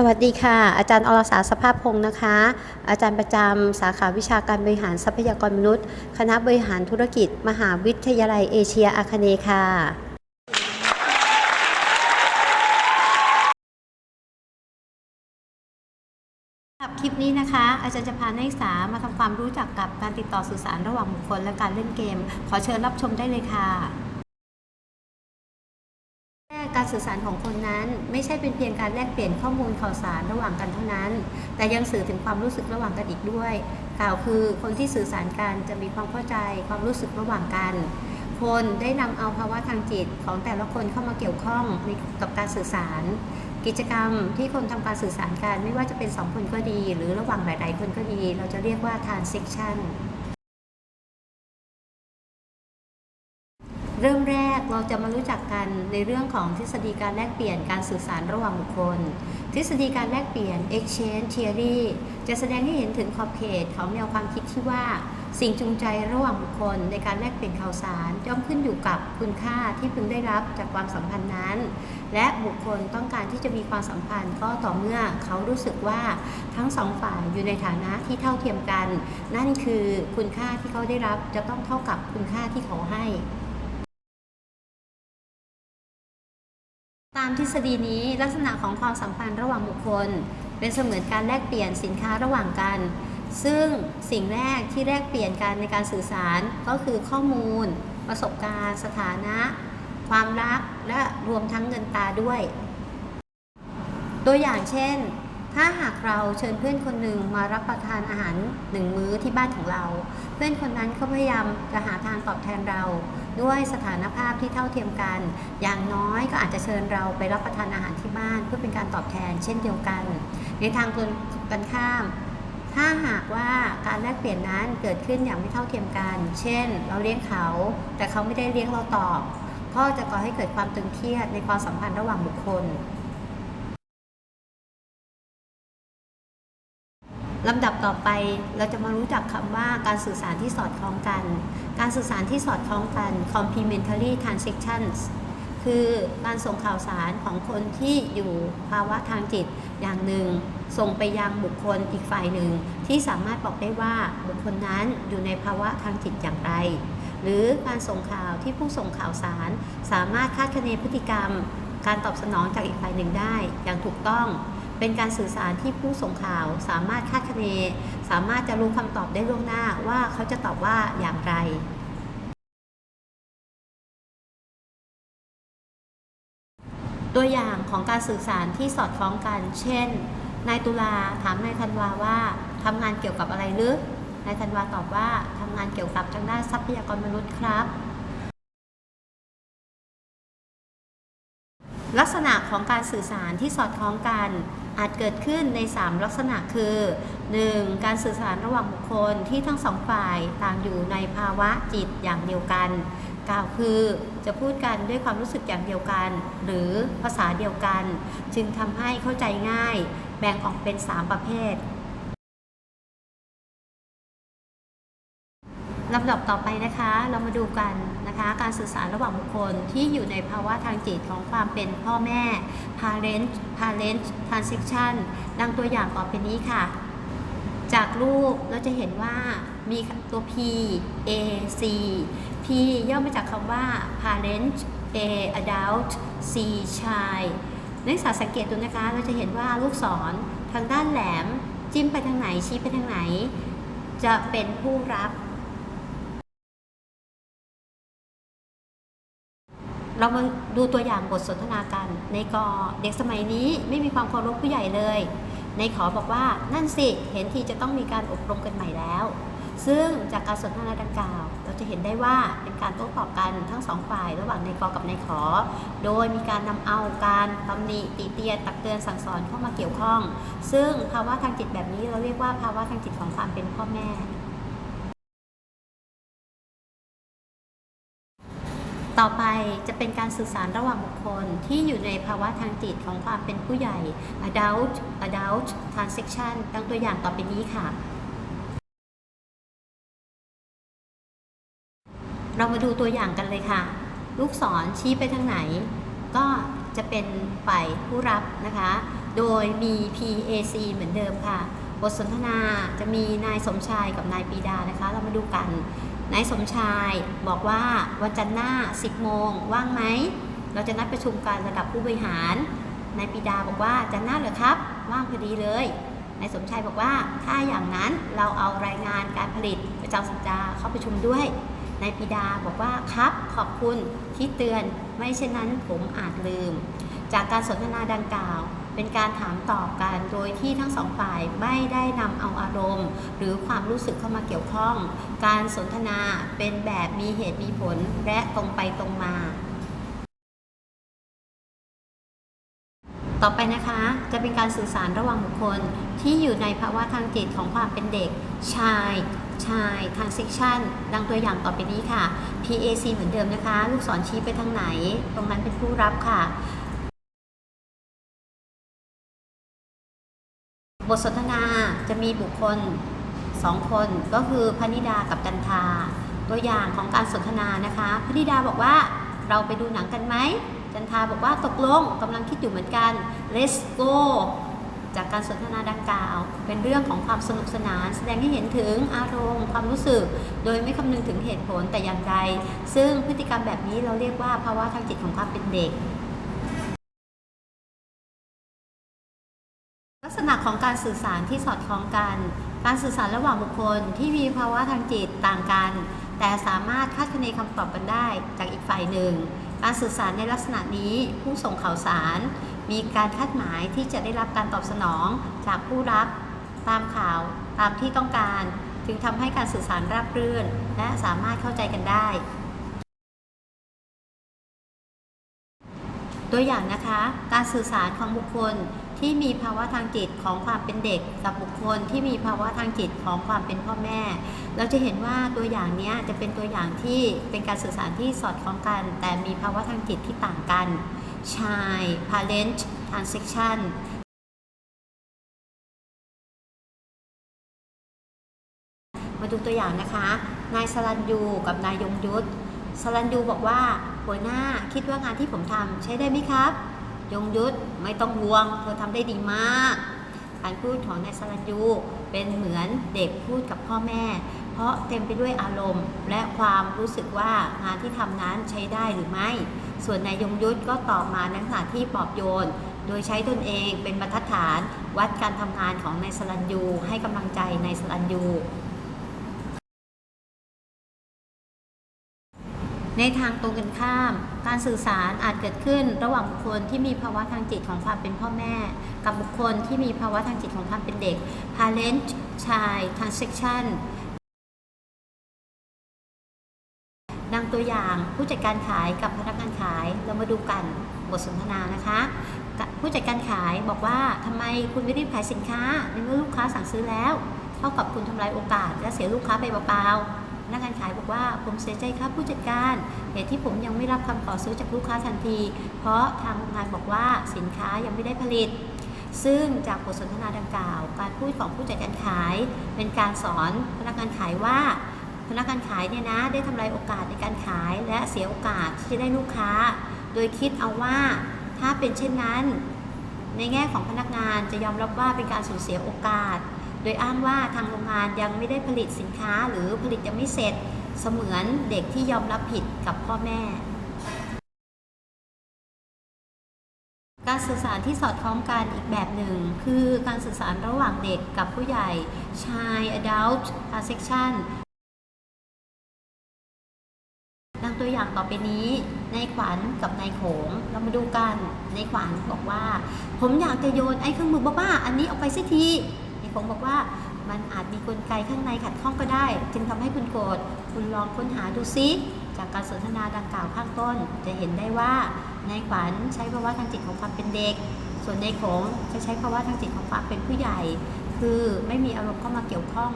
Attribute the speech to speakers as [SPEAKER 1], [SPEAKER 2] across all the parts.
[SPEAKER 1] สวัสดีค่ะ อาจารย์อรสาสภาพพงศ์นะคะ อาจารย์ประจำสาขาวิชาการบริหารทรัพยากรมนุษย์ คณะบริหารธุรกิจ มหาวิทยาลัยเอเชียอาคเนย์ค่ะสำหรับคลิปนี้นะคะ อาจารย์จะพานักศึกษามาทำความรู้จักกับการติดต่อสื่อสารระหว่างบุคคลและการเล่นเกม ขอเชิญรับชมได้เลยค่ะ การสื่อสารของคนนั้น ไม่ใช่เป็นเพียงการแลกเปลี่ยนข้อมูลข่าวสารระหว่างกันเท่านั้น แต่ยังสื่อถึงความรู้สึกระหว่างกันอีกด้วย กล่าวคือคนที่สื่อสารกันจะมีความเข้าใจความรู้สึกระหว่างกันคนได้นำเอาภาวะทางจิตของแต่ละคนเข้ามาเกี่ยวข้องกับการสื่อสาร กิจกรรมที่คนทำการสื่อสารกัน ไม่ว่าจะเป็นสองคนก็ดี หรือระหว่างหลาย ๆ คนก็ดี เราจะเรียกว่า transaction เริ่มแรกเราจะมารู้จักกันในเรื่องของทฤษฎีการแลกเปลี่ยนการสื่อสารระหว่างบุคคล ทฤษฎีการแลกเปลี่ยน exchange theory จะแสดงให้เห็นถึงขอบเขตของแนวความคิดที่ว่า สิ่งจูงใจระหว่างบุคคล ในการแลกเปลี่ยนข่าวสารย่อมขึ้นอยู่กับคุณค่าที่พึงได้รับจากความสัมพันธ์นั้น และบุคคลต้องการที่จะมีความสัมพันธ์ก็ต่อเมื่อเขารู้สึกว่าทั้งสองฝ่ายอยู่ในฐานะที่เท่าเทียมกัน นั่นคือคุณค่าที่เขาได้รับจะต้องเท่ากับคุณค่าที่เขาให้ามทฤษฎีนี้ลักษณะของความสัมพันธ์ระหว่างบุคคล เป็นเสมือนการแลกเปลี่ยนสินค้าระหว่างกัน ซึ่งสิ่งแรกที่แลกเปลี่ยนกันในการสื่อสารก็คือข้อมูล ประสบการณ์ สถานะ ความรักและรวมทั้งเงินตาด้วย ตัวอย่างเช่น ถ้าหากเราเชิญเพื่อนคนหนึ่งมารับประทานอาหารหนึ่งมื้อที่บ้านของเรา เพื่อนคนนั้นเขาพยายามจะหาทางตอบแทนเรา ด้วยสถานภาพที่เท่าเทียมกัน อย่างน้อยก็อาจจะเชิญเราไปรับประทานอาหารที่บ้าน เพื่อเป็นการตอบแทนเช่นเดียวกัน ในทางตรงกันข้าม ถ้าหากว่าการแลกเปลี่ยนนั้นเกิดขึ้นอย่างไม่เท่าเทียมกัน เช่น เราเลี้ยงเขา แต่เขาไม่ได้เลี้ยงเราตอบ ก็จะก่อให้เกิดความตึงเครียดในความสัมพันธ์ระหว่างบุคคล ลำดับต่อไปเราจะมารู้จักคำว่าการสื่อสารที่สอดคล้องกัน การสื่อสารที่สอดคล้องกัน complementary transactions คือการส่งข่าวสารของคนที่อยู่ภาวะทางจิตอย่างหนึ่ง ส่งไปยังบุคคลอีกฝ่ายหนึ่ง ที่สามารถบอกได้ว่าบุคคลนั้นอยู่ในภาวะทางจิตอย่างไร หรือการส่งข่าวที่ผู้ส่งข่าวสาร สามารถคาดคะเนพฤติกรรม การตอบสนองจากอีกฝ่ายหนึ่งได้อย่างถูกต้อง เป็นการสื่อสารที่ผู้ส่งข่าว สามารถคาดคะเน สามารถจะรู้คำตอบได้ล่วงหน้าว่าเขาจะตอบว่าอย่างไรตัวอย่างของการสื่อสารที่สอดคล้องกัน เช่น นายตุลาถามนายธันวาว่าทำงานเกี่ยวกับอะไรหรือนายธันวาตอบว่าทำงานเกี่ยวกับทางด้านทรัพยากรมนุษย์ครับ ลักษณะของการสื่อสารที่สอดคล้องกัน อาจเกิดขึ้นใน 3 ลักษณะคือ 1. การสื่อสารระหว่างบุคคลที่ทั้งสองฝ่ายต่างอยู่ในภาวะจิตอย่างเดียวกันกล่าวคือจะพูดกันด้วยความรู้สึกอย่างเดียวกัน หรือภาษาเดียวกัน จึงทำให้เข้าใจง่าย แบ่งออกเป็น 3 ประเภท ลำดับต่อไปนะคะ เรามาดูกันนะคะ การสื่อสารระหว่างบุคคลที่อยู่ในภาวะทางจิตของความเป็นพ่อแม่ parent parent transaction ดังตัวอย่างต่อไปนี้ค่ะ จากรูปเราจะเห็นว่ามีตัว P A C P ย่อมาจากคำว่า parent A adult C child นักศึกษาสังเกตดูนะคะ เราจะเห็นว่าลูกศรทางด้านแหลม จิ้มไปทางไหนชี้ไปทางไหน จะเป็นผู้รับ เรามาดูตัวอย่างบทสนทนากัน ในกอเด็กสมัยนี้ไม่มีความเคารพผู้ใหญ่เลย ในขอบอกว่านั่นสิเห็นทีจะต้องมีการอบรมกันใหม่แล้ว ซึ่งจากการสนทนาดังกล่าว เราจะเห็นได้ว่าเป็นการโต้ตอบกันทั้งสองฝ่ายระหว่างในกอกับในขอ โดยมีการนำเอาการตำหนิติเตียนตักเตือนสั่งสอนเข้ามาเกี่ยวข้อง ซึ่งภาวะทางจิตแบบนี้เราเรียกว่าภาวะทางจิตของความเป็นพ่อแม่ ต่อไปจะเป็นการสื่อสารระหว่างบุคคลที่อยู่ในภาวะทางจิตของความเป็นผู้ใหญ่ adult adult transaction ดังตัวอย่างต่อไปนี้ค่ะ เรามาดูตัวอย่างกันเลยค่ะ ลูกศรชี้ไปทางไหน ก็จะเป็นฝ่ายผู้รับนะคะ โดยมี PAC เหมือนเดิมค่ะ บทสนทนาจะมีนายสมชายกับนายปีดานะคะ เรามาดูกัน นายสมชายบอกว่าวันจันทร์หน้า 10 โมงว่างไหม เราจะนัดประชุมกันระดับผู้บริหาร นายปรีดาบอกว่าจันทร์หน้าเหรอครับ ว่างพอดีเลย นายสมชายบอกว่าถ้าอย่างนั้นเราเอารายงานการผลิตประจำสัปดาห์เข้าประชุมด้วย นายปรีดาบอกว่าครับขอบคุณที่เตือน ไม่เช่นนั้นผมอาจลืม จากการสนทนาดังกล่าว เป็นการถามตอบกันโดยที่ทั้งสองฝ่ายไม่ได้นำเอาอารมณ์ หรือความรู้สึกเข้ามาเกี่ยวข้อง การสนทนาเป็นแบบมีเหตุมีผลและตรงไปตรงมา ต่อไปนะคะจะเป็นการสื่อสารระหว่างบุคคลที่อยู่ในภาวะทางจิตของความเป็นเด็กชายชาย transition ดังตัวอย่างต่อไปนี้ค่ะ PAC เหมือนเดิมนะคะ ลูกศรชี้ไปทางไหน ตรงนั้นเป็นผู้รับค่ะ บทสนทนาจะมีบุคคลสองคนก็คือพนิดากับจันทา ตัวอย่างของการสนทนานะคะพนิดาบอกว่าเราไปดูหนังกันไหมจันทาบอกว่าตกลงกำลังคิดอยู่เหมือนกัน let's go จากการสนทนาดังกล่าว เป็นเรื่องของความสนุกสนาน แสดงให้เห็นถึงอารมณ์ความรู้สึก โดยไม่คำนึงถึงเหตุผลแต่อย่างใดซึ่งพฤติกรรมแบบนี้เราเรียกว่าภาวะทางจิตของความเป็นเด็ก ลักษณะของการสื่อสารที่สอดคล้องกัน การสื่อสารระหว่างบุคคลที่มีภาวะทางจิตต่างกัน แต่สามารถคาดคะเนคำตอบกันได้จากอีกฝ่ายหนึ่ง การสื่อสารในลักษณะนี้ผู้ส่งข่าวสาร มีการคาดหมายที่จะได้รับการตอบสนองจากผู้รับตามข่าวตามที่ต้องการ จึงทำให้การสื่อสารราบรื่น และสามารถเข้าใจกันได้ตัวอย่างนะคะ การสื่อสารของบุคคล ที่มีภาวะทางจิตของความเป็นเด็กกับบุคคลที่มีภาวะทางจิตของความเป็นพ่อแม่ เราจะเห็นว่าตัวอย่างนี้จะเป็นตัวอย่างที่เป็นการสื่อสารที่สอดคล้องกัน แต่มีภาวะทางจิตที่ต่างกัน ชาย parent transition มาดูตัวอย่างนะคะ นายสลันยูกับนายยงยุทธสลันยูบอกว่าหัวหน้าคิดว่างานที่ผมทำใช้ได้ไหมครับ ยงยุทธไม่ต้องห่วง เธอทำได้ดีมากการพูดของนายสลันยูเป็นเหมือนเด็กพูดกับพ่อแม่ เพราะเต็มไปด้วยอารมณ์ และความรู้สึกว่างานที่ทำนั้นใช้ได้หรือไม่ ส่วนนายยงยุทธก็ตอบมาในลักษณะที่ปลอบโยน โดยใช้ตนเองเป็นบรรทัดฐาน วัดการทำงานของนายสลันยูให้กำลังใจนายสลันยู ในทางตรงกันข้าม การสื่อสารอาจเกิดขึ้นระหว่างบุคคลที่มีภาวะทางจิตของความเป็นพ่อแม่ กับบุคคลที่มีภาวะทางจิตของความเป็นเด็ก parent child transition ดังตัวอย่างผู้จัดการขายกับพนักงานขายเรามาดูกันบทสนทนานะคะ ผู้จัดการขายบอกว่าทำไมคุณไม่รีบขายสินค้าในเมื่อลูกค้าสั่งซื้อแล้ว เท่ากับคุณทำลายโอกาสและเสียลูกค้าไปเปล่าๆ พนักงานขายบอกว่าผมเสียใจครับผู้จัดการ เหตุที่ผมยังไม่รับคำขอซื้อจากลูกค้าทันที เพราะทางโรงงานบอกว่าสินค้ายังไม่ได้ผลิต ซึ่งจากบทสนทนาดังกล่าว การพูดของผู้จัดการขาย เป็นการสอนพนักงานขายว่าพนักงานขายเนี่ยนะได้ทำลายโอกาสในการขาย และเสียโอกาสที่จะได้ลูกค้า โดยคิดเอาว่าถ้าเป็นเช่นนั้น ในแง่ของพนักงานจะยอมรับว่าเป็นการสูญเสียโอกาส โดยอ้างว่าทางโรงงานยังไม่ได้ผลิตสินค้าหรือผลิตยังไม่เสร็จเสมือนเด็กที่ยอมรับผิดกับพ่อแม่ การสื่อสารที่สอดคล้องกันอีกแบบหนึ่ง คือการสื่อสารระหว่างเด็กกับผู้ใหญ่ชาย adult transition ดังตัวอย่างต่อไปนี้นายขวัญกับนายโขงเรามาดูกันนายขวัญบอกว่า ผมอยากจะโยนไอ้เครื่องมือบ้าๆอันนี้ออกไปสักที นายโขงบอกว่ามันอาจมีกลไกข้างในขัดข้องก็ได้ จึงทำให้คุณโกรธคุณลองค้นหาดูซิ จากการสนทนาดังกล่าวข้างต้น จะเห็นได้ว่านายขวัญใช้ภาวะทางจิตของความเป็นเด็ก ส่วนนายโขงจะใช้ภาวะทางจิตของความเป็นผู้ใหญ่ คือไม่มีอารมณ์เข้ามาเกี่ยวข้อง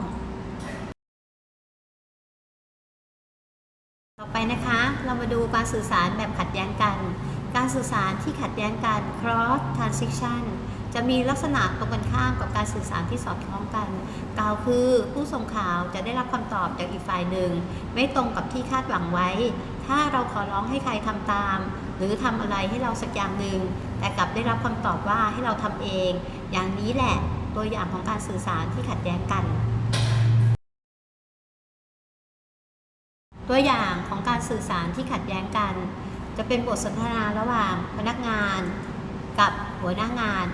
[SPEAKER 1] ต่อไปนะคะ เรามาดูการสื่อสารแบบขัดแย้งกัน การสื่อสารที่ขัดแย้งกัน cross transition จะมีลักษณะตรงกันข้ามกับการสื่อสารที่สอดคล้องกัน กล่าวคือผู้ส่งข่าวจะได้รับคำตอบจากอีกฝ่ายหนึ่ง ไม่ตรงกับที่คาดหวังไว้ ถ้าเราขอร้องให้ใครทำตาม หรือทำอะไรให้เราสักอย่างหนึ่ง แต่กลับได้รับคำตอบว่าให้เราทำเอง อย่างนี้แหละตัวอย่างของการสื่อสารที่ขัดแย้งกัน ตัวอย่างของการสื่อสารที่ขัดแย้งกัน จะเป็นบทสนทนาระหว่างพนักงานกับหัวหน้างาน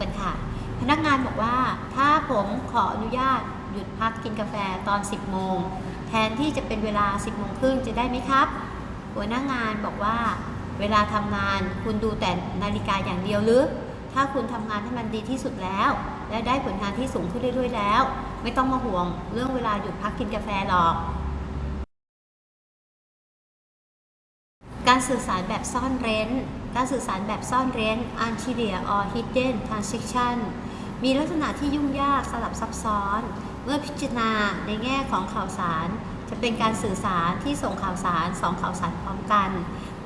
[SPEAKER 1] กันค่ะ พนักงานบอกว่าถ้าผมขออนุญาตหยุดพักกินกาแฟตอน 10 โมง แทนที่จะเป็นเวลา 10 โมงครึ่งจะได้ไหมครับ หัวหน้างานบอกว่า เวลาทำงานคุณดูแต่นาฬิกาอย่างเดียวหรือ ถ้าคุณทำงานให้มันดีที่สุดแล้ว และได้ผลงานที่สูงขึ้นเรื่อยๆแล้ว ไม่ต้องมาห่วงเรื่องเวลาหยุดพักกินกาแฟหรอก การสื่อสารแบบซ่อนเร้น การสื่อสารแบบซ่อนเร้น anterior or hidden transition มีลักษณะที่ยุ่งยากสลับซับซ้อน เมื่อพิจารณาในแง่ของข่าวสาร จะเป็นการสื่อสารที่ส่งข่าวสารสองข่าวสารพร้อมกัน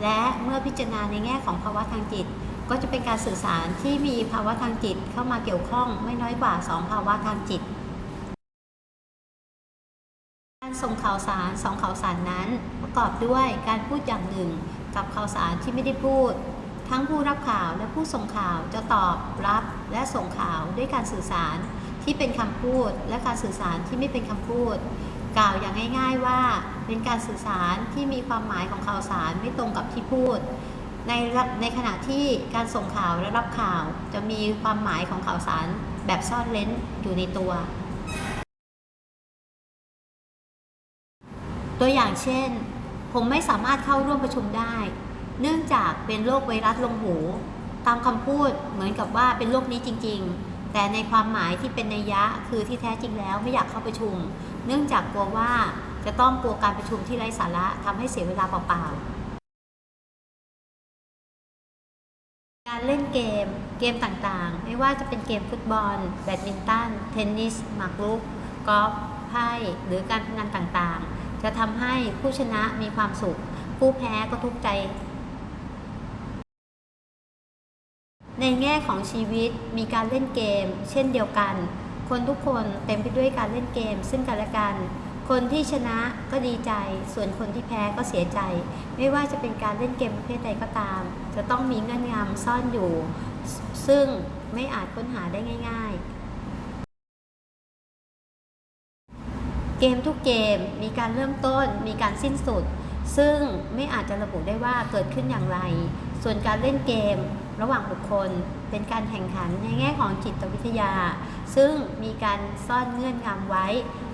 [SPEAKER 1] และเมื่อพิจารณาในแง่ของภาวะทางจิต ก็จะเป็นการสื่อสารที่มีภาวะทางจิตเข้ามาเกี่ยวข้องไม่น้อยกว่า 2 ภาวะทางจิต ส่งข่าวสารสองข่าวสารนั้น ประกอบด้วยการพูดอย่างหนึ่ง กับข่าวสารที่ไม่ได้พูด ทั้งผู้รับข่าวและผู้ส่งข่าวจะตอบรับและส่งข่าวด้วยการสื่อสารที่เป็นคำพูดและการสื่อสารที่ไม่เป็นคำพูด กล่าวอย่างง่าย ๆว่าเป็นการสื่อสารที่มีความหมายของข่าวสารไม่ตรงกับที่พูด ในในขณะที่การส่งข่าวและรับข่าวจะมีความหมายของข่าวสารแบบซ่อนเร้นอยู่ในตัว ตัวอย่างเช่น ผมไม่สามารถเข้าร่วมประชุมได้ เนื่องจากเป็นโรคไวรัสลงหู ตามคำพูดเหมือนกับว่าเป็นโรคนี้จริง ๆ แต่ในความหมายที่เป็นนัยยะคือที่แท้จริงแล้วไม่อยากเข้าประชุม เนื่องจากกลัวว่าจะต้องกลัวการประชุมที่ไร้สาระทำให้เสียเวลาเปล่าๆ การเล่นเกม เกมต่างๆ ไม่ว่าจะเป็นเกมฟุตบอล แบดมินตัน เทนนิสหมากรุกกอล์ฟไพ่หรือการพนันต่างๆ จะทำให้ผู้ชนะมีความสุข ผู้แพ้ก็ทุกข์ใจ ในแง่ของชีวิตมีการเล่นเกม เช่นเดียวกัน คนทุกคนเต็มไปด้วยการเล่นเกม ซึ่งกันและกัน คนที่ชนะก็ดีใจ ส่วนคนที่แพ้ก็เสียใจ ไม่ว่าจะเป็นการเล่นเกมประเภทใดก็ตาม จะต้องมีเงื่อนงำซ่อนอยู่ ซึ่งไม่อาจค้นหาได้ง่าย ๆ เกมทุกเกมมีการเริ่มต้น มีการสิ้นสุด ซึ่งไม่อาจจะระบุได้ว่าเกิดขึ้นอย่างไร ส่วนการเล่นเกมระหว่างบุคคล เป็นการแข่งขันในแง่ของจิตวิทยา ซึ่งมีการซ่อนเงื่อนงำไว้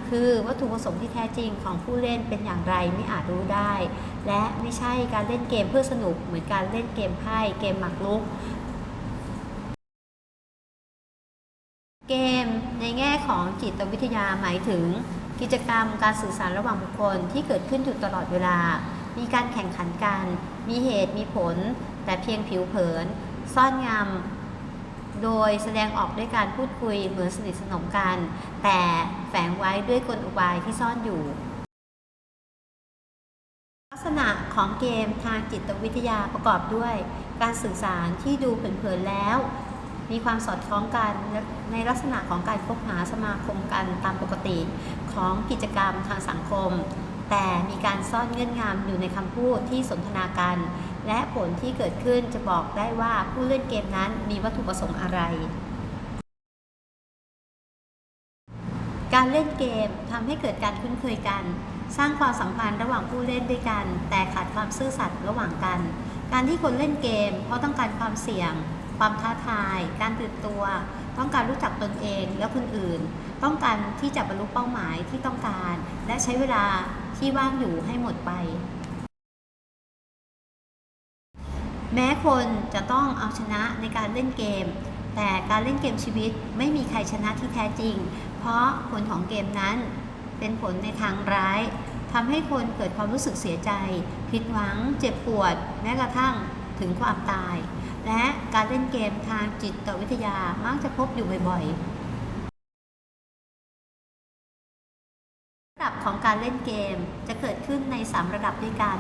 [SPEAKER 1] คือวัตถุประสงค์ที่แท้จริงของผู้เล่นเป็นอย่างไรไม่อาจรู้ได้ และไม่ใช่การเล่นเกมเพื่อสนุกเหมือนการเล่นเกมไพ่เกมหมากรุกเกมในแง่ของจิตวิทยาหมายถึง กิจกรรมการสื่อสารระหว่างบุคคลที่เกิดขึ้นอยู่ตลอดเวลา มีการแข่งขันกัน มีเหตุมีผล แต่เพียงผิวเผิน ซ่อนงำโดยแสดงออกด้วยการพูดคุยเหมือนสนิทสนมกัน แต่แฝงไว้ด้วยกลอุบายที่ซ่อนอยู่ ลักษณะของเกมทางจิตวิทยาประกอบด้วย การสื่อสารที่ดูเผินๆแล้วมีความสอดคล้องกันในลักษณะของการคบหาสมาคมกันตามปกติ ของกิจกรรมทางสังคม แต่มีการซ่อนเงื่อนงำอยู่ในคำพูดที่สนทนากัน และผลที่เกิดขึ้นจะบอกได้ว่าผู้เล่นเกมนั้นมีวัตถุประสงค์อะไร การเล่นเกมทำให้เกิดการคุ้นเคยกัน สร้างความสัมพันธ์ระหว่างผู้เล่นด้วยกัน แต่ขาดความซื่อสัตย์ระหว่างกัน การที่คนเล่นเกม เพราะต้องการความเสี่ยง ความท้าทาย การตื่นตัว ต้องการรู้จักตนเองและคนอื่น ต้องการที่จะบรรลุเป้าหมายที่ต้องการ และใช้เวลาที่ว่างอยู่ให้หมดไป แม้คนจะต้องเอาชนะในการเล่นเกม แต่การเล่นเกมชีวิตไม่มีใครชนะที่แท้จริง เพราะผลของเกมนั้นเป็นผลในทางร้ายทำให้คนเกิดความรู้สึกเสียใจ ผิดหวัง เจ็บปวด แม้กระทั่งถึงความตาย และการเล่นเกมทางจิตวิทยามักจะพบอยู่บ่อยๆ ของการเล่นเกมจะเกิดขึ้นใน 3 ระดับด้วยกัน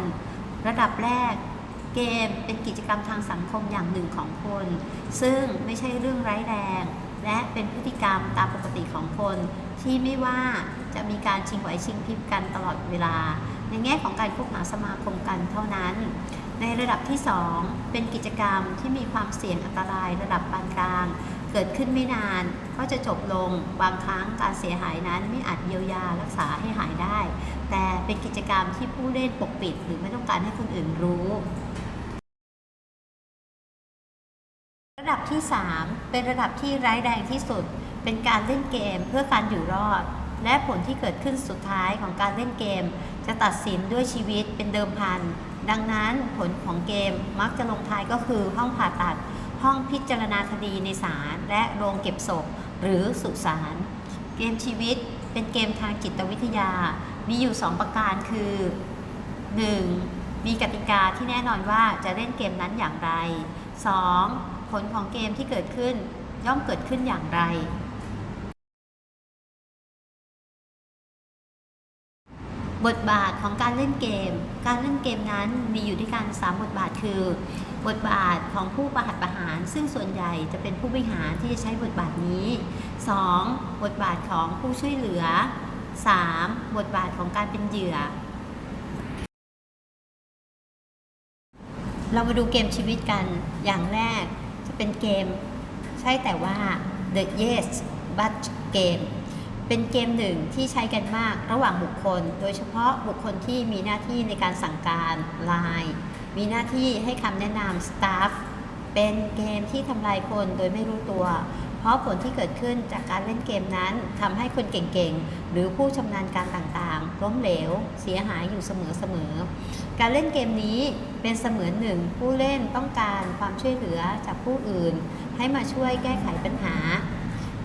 [SPEAKER 1] ระดับแรกเกมเป็นกิจกรรมทางสังคมอย่างหนึ่งของคน ซึ่งไม่ใช่เรื่องร้ายแรง และเป็นพฤติกรรมตามปกติของคน ที่ไม่ว่าจะมีการชิงไหวชิงพริบกันตลอดเวลา ในแง่ของการคบหาสมาคมกันเท่านั้น ในระดับที่ 2 เป็นกิจกรรมที่มีความเสี่ยงอันตรายระดับปานกลาง เกิดขึ้นไม่นานก็จะจบลงบางครั้งการเสียหายนั้นไม่อาจเยียวยารักษาให้หายได้ แต่เป็นกิจกรรมที่ผู้เล่นปกปิด หรือไม่ต้องการให้คนอื่นรู้ ระดับที่ 3 เป็นระดับที่ร้ายแรงที่สุด เป็นการเล่นเกมเพื่อการอยู่รอด และผลที่เกิดขึ้นสุดท้ายของการเล่นเกม จะตัดสินด้วยชีวิตเป็นเดิมพันดังนั้นผลของเกมมักจะลงท้ายก็คือห้องผ่าตัด ห้องพิจารณาคดีในศาลและโรงเก็บศพหรือสุสานเกมชีวิตเป็นเกมทางจิตวิทยา มีอยู่ 2 ประการคือ 1. มีกติกาที่แน่นอนว่าจะเล่นเกมนั้นอย่างไร 2. ผลของเกมที่เกิดขึ้นย่อมเกิดขึ้นอย่างไร บทบาทของการเล่นเกม การเล่นเกมนั้นมีอยู่ด้วยกัน3บทบาทคือ บทบาทของผู้ประหัตประหาร ซึ่งส่วนใหญ่จะเป็นผู้บริหารที่จะใช้บทบาทนี้ 2. บทบาทของผู้ช่วยเหลือ 3. บทบาทของการเป็นเหยื่อ เรามาดูเกมชีวิตกันอย่างแรกจะเป็นเกม ใช่แต่ว่า The Yes But Game เป็นเกมหนึ่งที่ใช้กันมากระหว่างบุคคล โดยเฉพาะบุคคลที่มีหน้าที่ในการสั่งการ Line มีหน้าที่ให้คำแนะนำ Staff เป็นเกมที่ทำลายคนโดยไม่รู้ตัว เพราะผลที่เกิดขึ้นจากการเล่นเกมนั้นทำให้คนเก่งๆ หรือผู้ชำนาญการต่างๆล้มเหลว เสียหายอยู่เสมอๆ การเล่นเกมนี้เป็นเสมือนหนึ่งผู้เล่นต้องการความช่วยเหลือจากผู้อื่น ให้มาช่วยแก้ไขปัญหา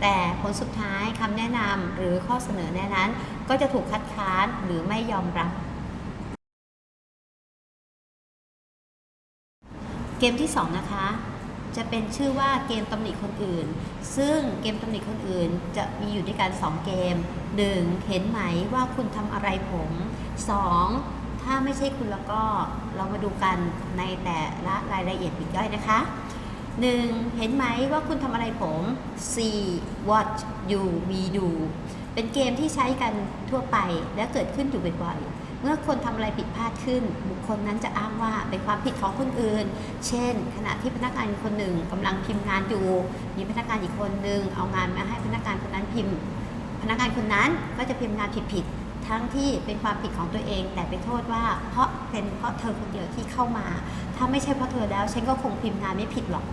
[SPEAKER 1] แต่ผลสุดท้ายคำแนะนำหรือข้อเสนอแนะนั้น ก็จะถูกคัดค้านหรือไม่ยอมรับ เกมที่ 2 นะคะ จะเป็นชื่อว่าเกมตำหนิคนอื่น ซึ่งเกมตำหนิคนอื่นจะมีอยู่ด้วยกัน 2 เกม 1. เห็นไหมว่าคุณทำอะไรผม 2. ถ้าไม่ใช่คุณแล้วก็เรามาดูกันในแต่ละรายละเอียดปีกย่อยนะคะ 1. เห็นไหมว่าคุณทำอะไรผม 4. what you we do เป็นเกมที่ใช้กันทั่วไปและเกิดขึ้นอยู่บ่อยๆ เมื่อคนทำอะไรผิดพลาดขึ้น บุคคลนั้นจะอ้างว่าเป็นความผิดของคนอื่น เช่น ขณะที่พนักงานคนหนึ่งกำลังพิมพ์งานอยู่ มีพนักงานอีกคนหนึ่งเอางานมาให้พนักงานคนนั้นพิมพ์ พนักงานคนนั้นก็จะพิมพ์งานผิดๆ ทั้งที่เป็นความผิดของตัวเอง แต่ไปโทษว่าเพราะเป็นเพราะเธอคนเดียวที่เข้ามา ถ้าไม่ใช่เพราะเธอแล้วฉันก็คงพิมพ์งานไม่ผิดหรอก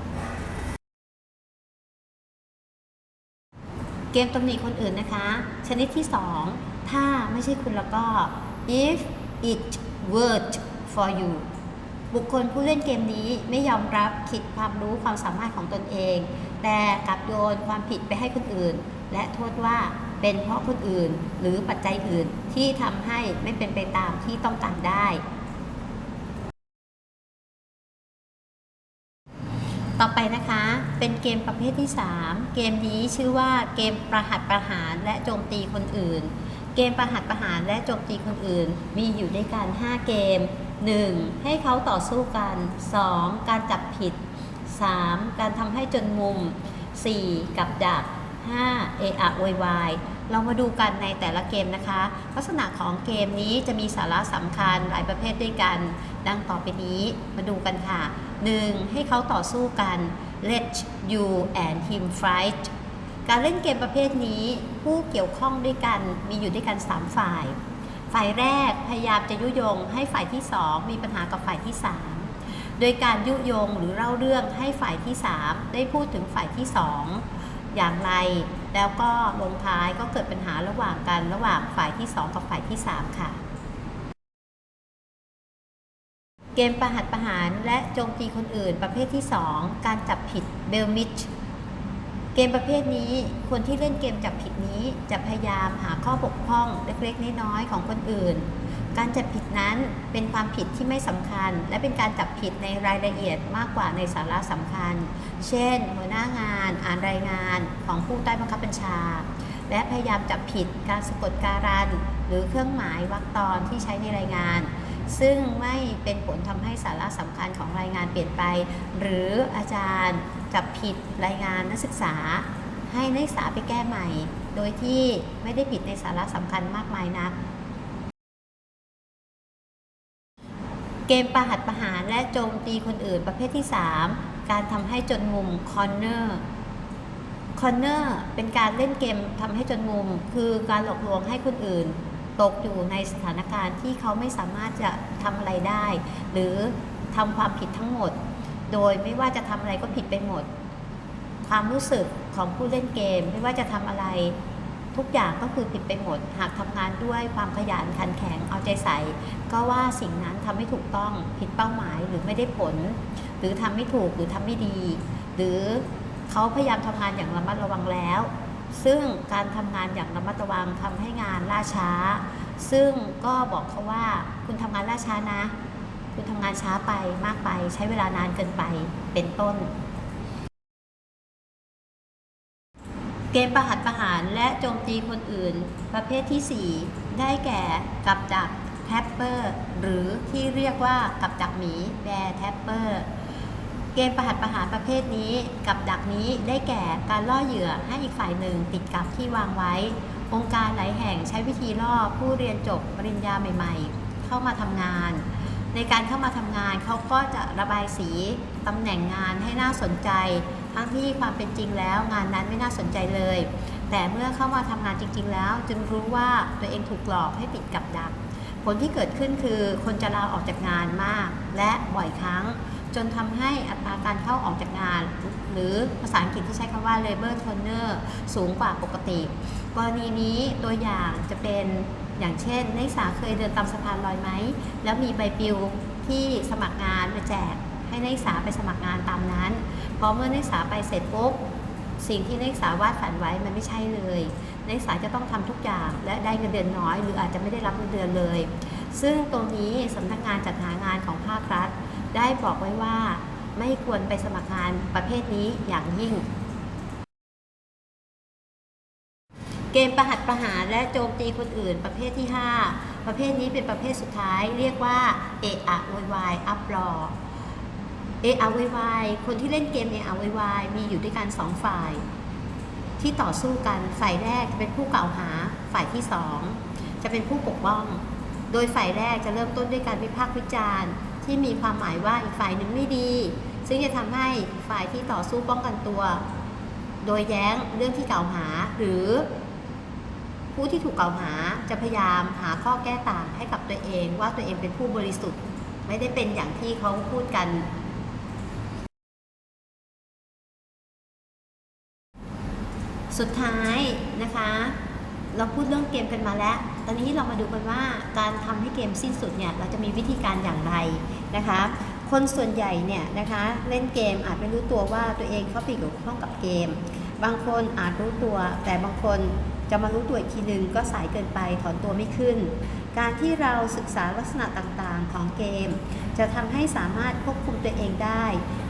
[SPEAKER 1] เกมตำหนิคนอื่นนะคะ ชนิดที่ 2 ถ้าไม่ใช่คุณแล้วก็ if it worked for you บุคคลผู้เล่นเกมนี้ไม่ยอมรับขีดความรู้ความสามารถของตนเอง แต่กลับโยนความผิดไปให้คนอื่น และโทษว่า เป็นเพราะคนอื่นหรือปัจจัยอื่นที่ทำให้ไม่เป็นไปตามที่ต้องการได้ ต่อไปนะคะเป็นเกมประเภทที่ 3 เกมนี้ชื่อว่าเกมประหัตประหารและโจมตีคนอื่น เกมประหัตประหารและโจมตีคนอื่น มีอยู่ด้วยกัน 5 เกม 1. ให้เขาต่อสู้กัน 2. การจับผิด 3. การทำให้จนมุม 4. กับดัก 5. เอะอะโวยวายเรามาดูกันในแต่ละเกมนะคะ ลักษณะของเกมนี้จะมีสาระสำคัญหลายประเภทด้วยกัน ดังต่อไปนี้มาดูกันค่ะ 1. ให้เขาต่อสู้กัน let you and him fight การเล่นเกมประเภทนี้ผู้เกี่ยวข้องด้วยกันมีอยู่ด้วยกัน 3 ฝ่าย ฝ่ายแรกพยายามจะยุยงให้ฝ่ายที่ 2 มีปัญหากับฝ่ายที่ 3 โดยการยุยงหรือเล่าเรื่องให้ฝ่ายที่ 3 ได้พูดถึงฝ่ายที่ 2 อย่างไร แล้วก็ลงท้ายก็เกิดปัญหาระหว่างกันระหว่างฝ่ายที่ 2 กับฝ่ายที่ 3 ค่ะ เกมประหัตประหารและโจมตีคนอื่นประเภทที่ 2 การจับผิดเบลมิชเกมประเภทนี้คนที่เล่นเกมจับผิดนี้จะพยายามหาข้อบกพร่องเล็กๆน้อยๆของคนอื่น การจับผิดนั้นเป็นความผิดที่ไม่สำคัญ และเป็นการจับผิดในรายละเอียดมากกว่าในสาระสำคัญ เช่น หัวหน้างานอ่านรายงานของผู้ใต้บังคับบัญชา และพยายามจับผิดการสะกดการัน หรือเครื่องหมายวรรคตอนที่ใช้ในรายงาน ซึ่งไม่เป็นผลทำให้สาระสำคัญของรายงานเปลี่ยนไป หรืออาจารย์จับผิดรายงานนักศึกษา ให้นักศึกษาไปแก้ใหม่ โดยที่ไม่ได้ผิดในสาระสำคัญมากมายนัก เกมประหัตประหารและโจมตีคนอื่นประเภทที่ 3 การทำให้จนมุมคอนเนอร์คอนเนอร์เป็นการเล่นเกมทำให้จนมุม คือการหลอกลวงให้คนอื่น ตกอยู่ในสถานการณ์ที่เขาไม่สามารถจะทำอะไรได้ หรือทำความผิดทั้งหมด โดยไม่ว่าจะทำอะไรก็ผิดไปหมด ความรู้สึกของผู้เล่นเกมไม่ว่าจะทำอะไร ทุกอย่างก็คือผิดไปหมด หากทำงานด้วยความขยันขันแข็งเอาใจใส่ ก็ว่าสิ่งนั้นทำไม่ถูกต้องผิดเป้าหมายหรือไม่ได้ผล หรือทำไม่ถูกหรือทำไม่ดี หรือเขาพยายามทำงานอย่างระมัดระวังแล้ว ซึ่งการทำงานอย่างระมัดระวังทำให้งานล่าช้า ซึ่งก็บอกเขาว่าคุณทำงานล่าช้านะ คุณทำงานช้าไปมากไป ใช้เวลานานเกินไปเป็นต้น เกมประหัตประหารและโจมตีคนอื่น ประเภทที่ 4 ได้แก่กับดักแท็ปเปอร์หรือที่เรียกว่ากับดักหมีแบร์แท็ปเปอร์เกมประหัตประหารประเภทนี้ กับดักนี้ได้แก่การล่อเหยื่อให้อีกฝ่ายหนึ่งติดกับที่วางไว้ องค์การหลายแห่งใช้วิธีล่อผู้เรียนจบปริญญาใหม่ ๆ เข้ามาทำงาน ในการเข้ามาทำงานเขาก็จะระบายสีตำแหน่งงานให้น่าสนใจ ทั้งที่ความเป็นจริงแล้วงานนั้นไม่น่าสนใจเลย แต่เมื่อเข้ามาทำงานจริง ๆ แล้ว จึงรู้ว่าตัวเองถูกหลอกให้ติดกับดัก ผลที่เกิดขึ้นคือคนจะลาออกจากงานมาก และบ่อยครั้ง จนทำให้อัตราการเข้าออกจากงาน หรือภาษาอังกฤษที่ใช้คำว่า labor turnover สูงกว่าปกติ กรณีนี้ตัวอย่างจะเป็น อย่างเช่นนักศึกษาเคยเดินตามสะพานลอยไหม แล้วมีใบปลิวที่สมัครงานมาแจก ให้นักศึกษาไปสมัครงานตามนั้น พอเมื่อนักศึกษาไปเสร็จปุ๊บสิ่งที่นักศึกษาวาดฝันไว้มันไม่ใช่เลยนักศึกษาจะต้องทำทุกอย่างและได้เงินเดือนน้อย หรืออาจจะไม่ได้รับเงินเดือนเลย ซึ่งตรงนี้สำนักงานจัดหางานของภาครัฐ ได้บอกไว้ว่าไม่ควรไปสมัครงานประเภทนี้อย่างยิ่ง เกมประหัตประหารและโจมตีคนอื่นประเภทที่ 5 ประเภทนี้เป็นประเภทสุดท้าย เรียกว่าเอะอะวยวายอัพรอเอะอะวยวายคนที่เล่นเกมเอะอะวยวายมีอยู่ด้วยกันสองฝ่าย ที่ต่อสู้กันฝ่ายแรกจะเป็นผู้กล่าวหาฝ่ายที่สองจะเป็นผู้ปกป้อง โดยฝ่ายแรกจะเริ่มต้นด้วยการวิพากษ์วิจารณ์ ที่มีความหมายว่าอีกฝ่ายหนึ่งไม่ดี ซึ่งจะทำให้ฝ่ายที่ต่อสู้ป้องกันตัว โดยแย้งเรื่องที่กล่าวหาหรือ ผู้ที่ถูกกล่าวหาจะพยายามหาข้อแก้ต่างให้กับตัวเอง ว่าตัวเองเป็นผู้บริสุทธิ์ ไม่ได้เป็นอย่างที่เขาพูดกัน สุดท้ายนะคะ เราพูดเรื่องเกมกันมาแล้ว ตอนนี้เรามาดูกันว่าการทำให้เกมสิ้นสุดเนี่ยเราจะมีวิธีการอย่างไรนะคะคนส่วนใหญ่เนี่ยนะคะเล่นเกมอาจไม่รู้ตัวว่าตัวเองเข้าไปเกี่ยวข้องกับเกม บางคนอาจรู้ตัวแต่บางคน จะมารู้ตัวอีกทีหนึ่งก็สายเกินไปถอนตัวไม่ขึ้น การที่เราศึกษาลักษณะต่างๆของเกม จะทำให้สามารถควบคุมตัวเองได้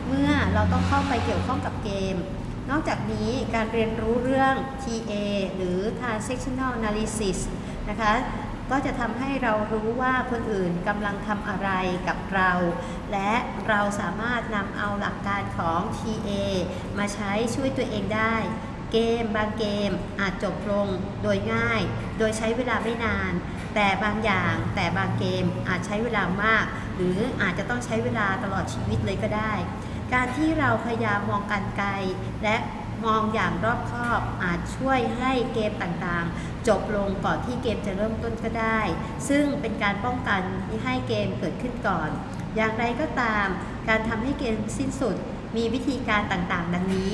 [SPEAKER 1] เมื่อเราต้องเข้าไปเกี่ยวข้องกับเกม นอกจากนี้การเรียนรู้เรื่อง TA หรือ Transactional Analysis นะคะก็จะทำให้เรารู้ว่าคนอื่นกำลังทำอะไรกับเรา และเราสามารถนำเอาหลักการของ TA มาใช้ช่วยตัวเองได้ เกมบางเกมอาจจบลงโดยง่าย โดยใช้เวลาไม่นาน แต่บางอย่างแต่บางเกมอาจใช้เวลามาก หรืออาจจะต้องใช้เวลาตลอดชีวิตเลยก็ได้ การที่เราพยายามมองการไกล และมองอย่างรอบคอบอาจช่วยให้เกมต่างๆ จบลงก่อนที่เกมจะเริ่มต้นก็ได้ ซึ่งเป็นการป้องกันไม่ให้เกมเกิดขึ้นก่อน อย่างไรก็ตาม การทำให้เกมสิ้นสุดมีวิธีการต่างๆ ดังนี้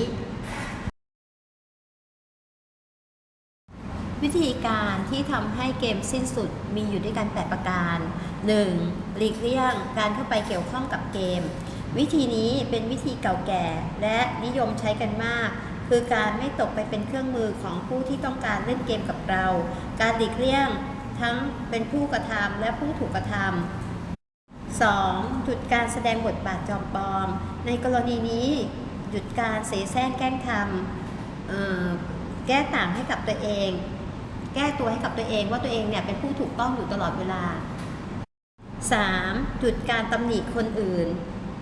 [SPEAKER 1] วิธีการที่ทำให้เกมสิ้นสุดมีอยู่ด้วยกัน8ประการ 1. หลีกเลี่ยงการเข้าไปเกี่ยวข้องกับเกม วิธีนี้เป็นวิธีเก่าแก่และนิยมใช้กันมาก คือการไม่ตกไปเป็นเครื่องมือของผู้ที่ต้องการเล่นเกมกับเรา การหลีกเลี่ยงทั้งเป็นผู้กระทำและผู้ถูกกระทำ 2. หยุดการแสดงบทบาทจอมปลอม ในกรณีนี้หยุดการเสแสร้งแกล้งทำแก้ต่างให้กับตัวเอง แก้ตัวให้กับตัวเองว่าตัวเองเนี่ยเป็นผู้ถูกต้องอยู่ตลอดเวลา 3. หยุดการตำหนิคนอื่น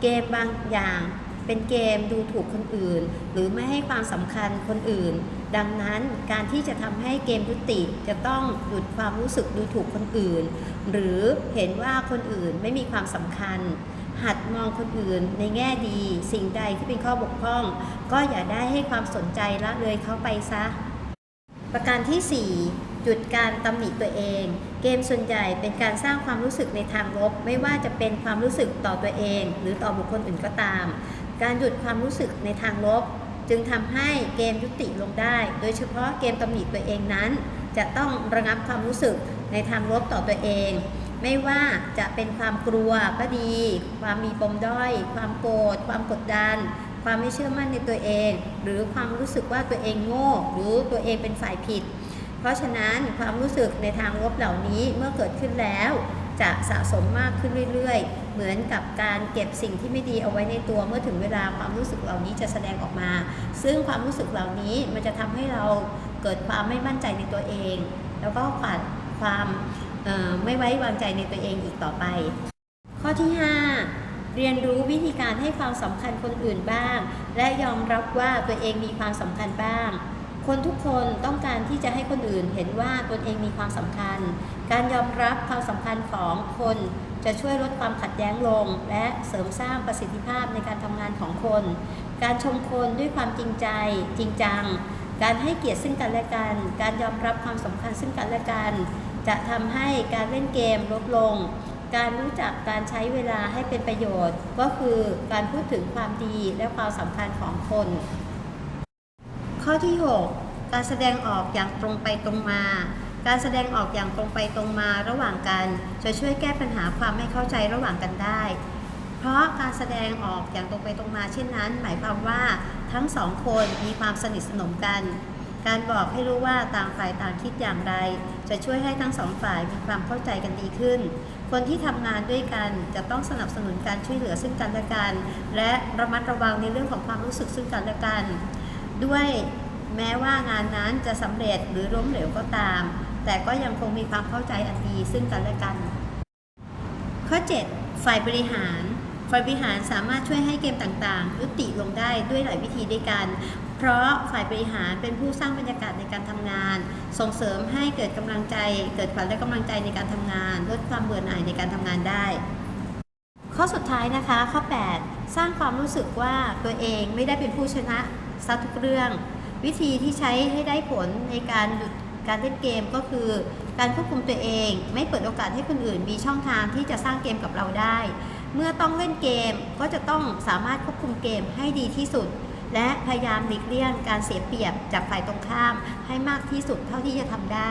[SPEAKER 1] เกมบางอย่างเป็นเกมดูถูกคนอื่น หรือไม่ให้ความสำคัญคนอื่น ดังนั้นการที่จะทำให้เกมยุติจะต้องหยุดความรู้สึกดูถูกคนอื่น หรือเห็นว่าคนอื่นไม่มีความสำคัญ หัดมองคนอื่นในแง่ดี สิ่งใดที่เป็นข้อบกพร่อง ก็อย่าได้ให้ความสนใจละเลยเขาไปซะ ประการที่ 4 หยุดการตำหนิตัวเอง เกมส่วนใหญ่เป็นการสร้างความรู้สึกในทางลบ ไม่ว่าจะเป็นความรู้สึกต่อตัวเอง หรือต่อบุคคลอื่นก็ตาม การหยุดความรู้สึกในทางลบ จึงทำให้เกมยุติลงได้ โดยเฉพาะเกมตำหนิตัวเองนั้น จะต้องระงับความรู้สึกในทางลบต่อตัวเอง ไม่ว่าจะเป็นความกลัวก็ดี ความมีปมด้อย ความโกรธ ความกดดัน ความไม่เชื่อมั่นในตัวเอง หรือความรู้สึกว่าตัวเองโง่ หรือตัวเองเป็นฝ่ายผิด เพราะฉะนั้นความรู้สึกในทางลบเหล่านี้เมื่อเกิดขึ้นแล้ว จะสะสมมากขึ้นเรื่อย ๆ เหมือนกับการเก็บสิ่งที่ไม่ดีเอาไว้ในตัวเมื่อถึงเวลาความรู้สึกเหล่านี้จะแสดงออกมา ซึ่งความรู้สึกเหล่านี้มันจะทำให้เราเกิดความไม่มั่นใจในตัวเอง แล้วก็ขาดความไม่ไว้วางใจในตัวเองอีกต่อไป ข้อที่ 5 เรียนรู้วิธีการให้ความสำคัญคนอื่นบ้าง และยอมรับว่าตัวเองมีความสำคัญบ้าง คนทุกคนต้องการที่จะให้คนอื่นเห็นว่าตนเองมีความสำคัญ การยอมรับความสำคัญของคนจะช่วยลดความขัดแย้งลง และเสริมสร้างประสิทธิภาพในการทำงานของคน การชมคนด้วยความจริงใจ จริงจัง การให้เกียรติซึ่งกันและกัน การยอมรับความสำคัญซึ่งกันและกัน จะทำให้การเล่นเกมลดลง การรู้จักการใช้เวลาให้เป็นประโยชน์ ก็คือการพูดถึงความดีและความสำคัญของคน ข้อที่ 6 การแสดงออกอย่างตรงไปตรงมา การแสดงออกอย่างตรงไปตรงมาระหว่างกันจะช่วยแก้ปัญหาความไม่เข้าใจระหว่างกันได้ เพราะการแสดงออกอย่างตรงไปตรงมาเช่นนั้น หมายความว่าทั้งสองคนมีความสนิทสนมกันการบอกให้รู้ว่าต่างฝ่ายต่างคิดอย่างไร จะช่วยให้ทั้งสองฝ่ายมีความเข้าใจกันดีขึ้น คนที่ทำงานด้วยกันจะต้องสนับสนุนการช่วยเหลือซึ่งกันและกัน และระมัดระวังในเรื่องของความรู้สึกซึ่งกันและกัน ด้วยแม้ว่างานนั้นจะสำเร็จหรือล้มเหลวก็ตาม แต่ก็ยังคงมีความเข้าใจอันดีซึ่งกันและกัน ข้อ 7 ฝ่ายบริหารฝ่ายบริหารสามารถช่วยให้เกมต่างๆ ยุติลงได้ด้วยหลายวิธีด้วยกัน เพราะฝ่ายบริหารเป็นผู้สร้างบรรยากาศในการทำงาน ส่งเสริมให้เกิดกำลังใจ เกิดขวัญและกำลังใจในการทำงาน ลดความเบื่อหน่ายในการทำงานได้ ข้อสุดท้ายนะคะข้อ 8 สร้างความรู้สึกว่าตัวเองไม่ได้เป็นผู้ชนะซะทุกเรื่อง วิธีที่ใช้ให้ได้ผลในการหยุดการเล่นเกมก็คือ การควบคุมตัวเอง ไม่เปิดโอกาสให้คนอื่น มีช่องทางที่จะสร้างเกมกับเราได้ เมื่อต้องเล่นเกมก็จะต้องสามารถควบคุมเกมให้ดีที่สุด และพยายามหลีกเลี่ยงการเสียเปรียบจากฝ่ายตรงข้ามให้มากที่สุดเท่าที่จะทำได้